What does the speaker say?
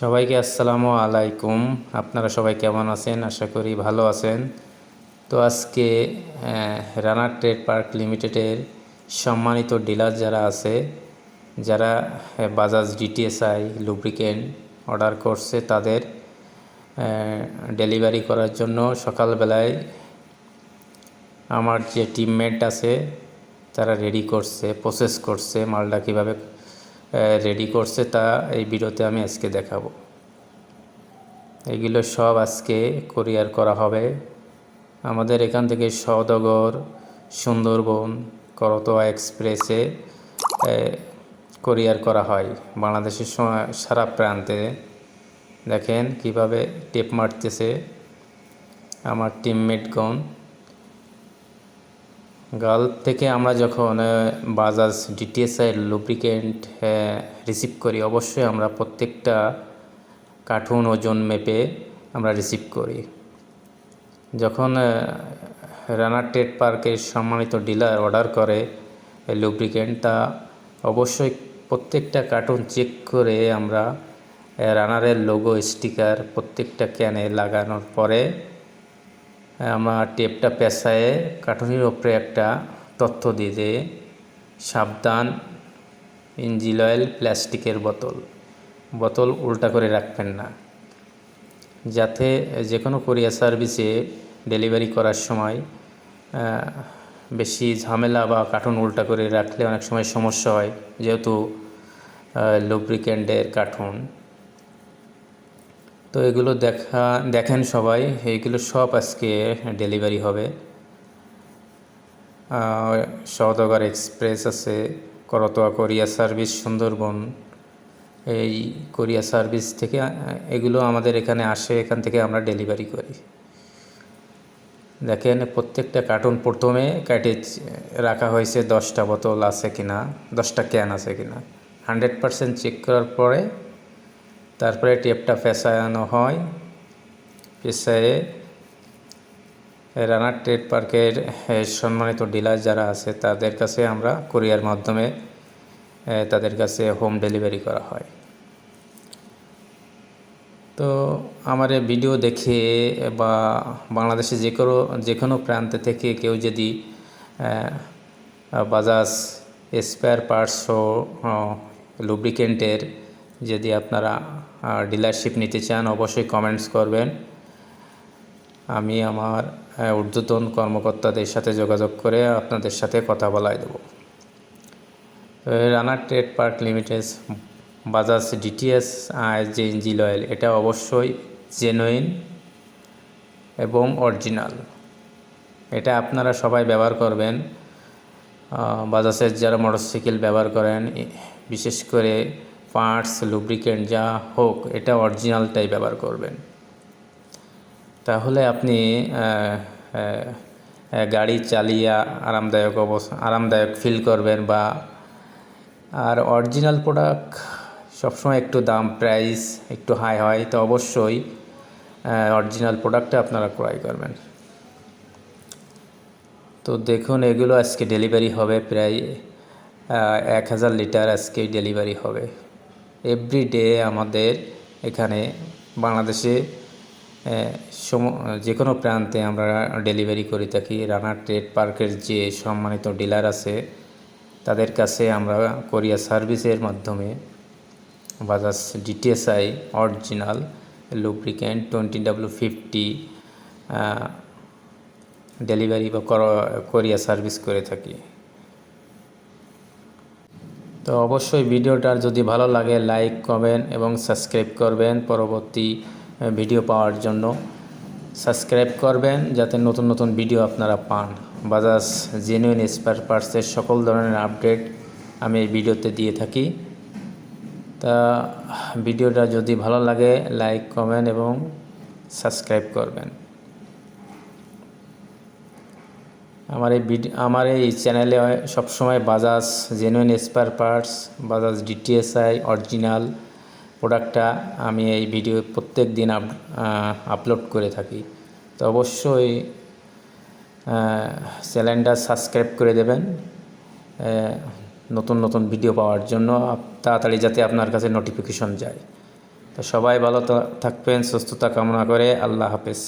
সবাইকে আসসালামু আলাইকুম। আপনারা সবাই কেমন আছেন? আশা করি ভালো আছেন। তো আজকে রানার ট্রেড পার্ক লিমিটেডের সম্মানিত ডিলার যারা আছে, যারা বাজাজ ডিটিএসআই লুব্রিকেন্ট অর্ডার করছে, তাদের ডেলিভারি করার জন্য সকালবেলায় আমার যে টিমমেট আছে, তারা রেডি করছে প্রসেস করছে মালটা কীভাবে রেডি করছে তা এই ভিডিওতে আমি আজকে দেখাবো। এগুলো সব আজকে কোরিয়ার করা হবে। আমাদের এখান থেকে সদগর সুন্দরবন, করতোয়া এক্সপ্রেসে কোরিয়ার করা হয়। বাংলাদেশের সারা প্রান্তে। দেখেন কীভাবে টেপ মারতেছে। আমার টিমমেটগণ গালফ থেকে আমরা যখন বাজাজ ডিটিএসআই লুব্রিকেন্ট রিসিভ করি, অবশ্যই আমরা প্রত্যেকটা কার্টুন ওজন মেপে আমরা রিসিভ করি। যখন রানার ট্রেড পার্কের সম্মানিত ডিলার অর্ডার করে লুব্রিকেন্ট তা অবশ্যই প্রত্যেকটা কার্টুন চেক করে আমরা রানারের লোগো স্টিকার প্রত্যেকটা ক্যানে লাগানোর পরে আমরা টেপটা পেঁচায়ে কার্টুনের ওপরে একটা তথ্য দিয়ে যে সাবধান ইঞ্জিল অয়েল, প্লাস্টিকের বোতল। বোতল উল্টা করে রাখবেন না। যাতে যে কোনো কোরিয়ার সার্ভিসে ডেলিভারি করার সময় বেশি ঝামেলা বা কার্টুন উল্টা করে রাখলে অনেক সময় সমস্যা হয়। যেহেতু লুব্রিকেন্টের কার্টুন। তো এগুলো দেখা দেখেন সবাই এইগুলো সব আজকে ডেলিভারি হবে। আহ, সওদাগর এক্সপ্রেস আছে করতোয়া কোরিয়া সার্ভিস সুন্দরবন। এই কোরিয়া সার্ভিস থেকে এগুলো আমাদের এখানে আসে এখান থেকে আমরা ডেলিভারি করি। দেখেন প্রত্যেকটা কার্টুন প্রথমে কাটে রাখা হয়েছে দশটা বোতল আছে কিনা দশটা ক্যান আছে কিনা। হান্ড্রেড পারসেন্ট চেক করার পরে তারপরে টেপটা পেঁচানো হয় পেঁচায়ে রানার ট্রেড পার্কের সম্মানিত ডিলার যারা আছে তাদের কাছে আমরা কোরিয়ার মাধ্যমে তাদের কাছে হোম ডেলিভারি করা হয়। তো আমার ভিডিও দেখে বা বাংলাদেশে যে কোনো যে কোনো প্রান্ত থেকে কেউ যদি বাজাজ স্পেয়ার পার্টস ও, লুব্রিকেন্টের যদি আপনারা ডিলারশিপ নিতে চান, অবশ্যই কমেন্টস করবেন। আমি আমার ঊর্ধ্বতন কর্মকর্তাদের সাথে যোগাযোগ করে আপনাদের সাথে কথা বলাই দেবো। Runner trade park limited Bajaj DTS যে ইঞ্জিল অয়েল এটা অবশ্যই জেনুইন এবং অরিজিনাল এটা আপনারা সবাই ব্যবহার করবেন। বাজাজের যারা মোটরসাইকেল ব্যবহার করেন বিশেষ করে পার্টস, লুব্রিকেন্ট, যা হোক, এটা অরিজিনালটাই ব্যবহার করবেন। তাহলে আপনি গাড়ি চালিয়ে আরামদায়ক অবস্থা আরামদায়ক ফিল করবেন বা, আর অরিজিনাল প্রোডাক্ট সবসময় একটু দাম প্রাইস একটু হাই হয়, তো অবশ্যই অরিজিনাল প্রোডাক্টটা আপনারা ক্রয় করবেন। তো দেখুন, এগুলো আজকে ডেলিভারি হবে প্রায় এক হাজার লিটার আজকে ডেলিভারি হবে। এভরি ডে আমাদের এখানে বাংলাদেশে সম- যে কোনো প্রান্তে আমরা ডেলিভারি করে থাকি। রানার ট্রেড পার্কের যে সম্মানিত ডিলার আছে, তাদের কাছে আমরা কোরিয়া সার্ভিসের মাধ্যমে Bajaj DTSi original lubricant twenty W fifty delivery বা কোরিয়া সার্ভিস করে থাকি। তো অবশ্যই ভিডিওটার যদি ভালো লাগে লাইক কমেন্ট এবং সাবস্ক্রাইব করবেন পরবর্তী ভিডিও পাওয়ার জন্য। সাবস্ক্রাইব করবেন যাতে নতুন নতুন ভিডিও আপনারা পান। বাজাজ জেনুইন স্পেয়ার পার্টসের সকল ধরনের আপডেট আমি এই ভিডিওতে দিয়ে থাকি। তা, ভিডিওটা যদি ভালো লাগে লাইক কমেন্ট এবং সাবস্ক্রাইব করবেন। আমার এই ভিডিও আমার এই চ্যানেলে সবসময় Bajaj genuine spare parts Bajaj DTSi original প্রোডাক্টটা আমি এই ভিডিও প্রত্যেক দিন আপ আপলোড করে থাকি। তো অবশ্যই চ্যানেলটা সাবস্ক্রাইব করে দেবেন নতুন নতুন ভিডিও পাওয়ার জন্য তাড়াতাড়ি যাতে আপনার কাছে নোটিফিকেশন যায়। তো সবাই ভালো থাকবেন, সুস্থতা কামনা করে, আল্লাহ হাফেজ।